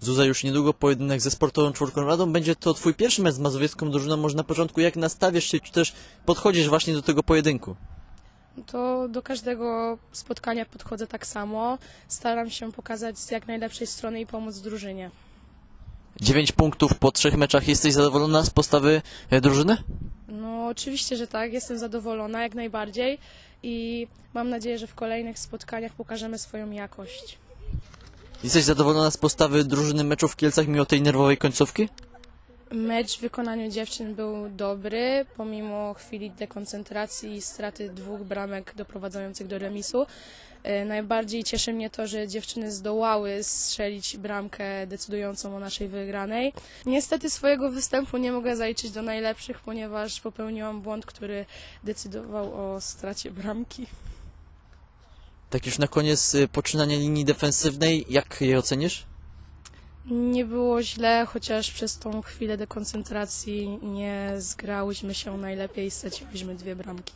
Zuza, już niedługo pojedynek ze sportową czwórką Radą. Będzie to twój pierwszy mecz z mazowiecką drużyną. Może na początku jak nastawiasz się, czy też podchodzisz właśnie do tego pojedynku? To do każdego spotkania podchodzę tak samo. Staram się pokazać z jak najlepszej strony i pomóc drużynie. 9 punktów po trzech meczach. Jesteś zadowolona z postawy e, drużyny? No oczywiście, że tak. Jestem zadowolona jak najbardziej i mam nadzieję, że w kolejnych spotkaniach pokażemy swoją jakość. Jesteś zadowolona z postawy drużyny meczu w Kielcach mimo tej nerwowej końcówki? Mecz w wykonaniu dziewczyn był dobry, pomimo chwili dekoncentracji i straty dwóch bramek doprowadzających do remisu. E, Najbardziej cieszy mnie to, że dziewczyny zdołały strzelić bramkę decydującą o naszej wygranej. Niestety swojego występu nie mogę zaliczyć do najlepszych, ponieważ popełniłam błąd, który decydował o stracie bramki. Tak już na koniec e, poczynania linii defensywnej, jak je ocenisz? Nie było źle, chociaż przez tą chwilę dekoncentracji nie zgrałyśmy się najlepiej i straciliśmy dwie bramki.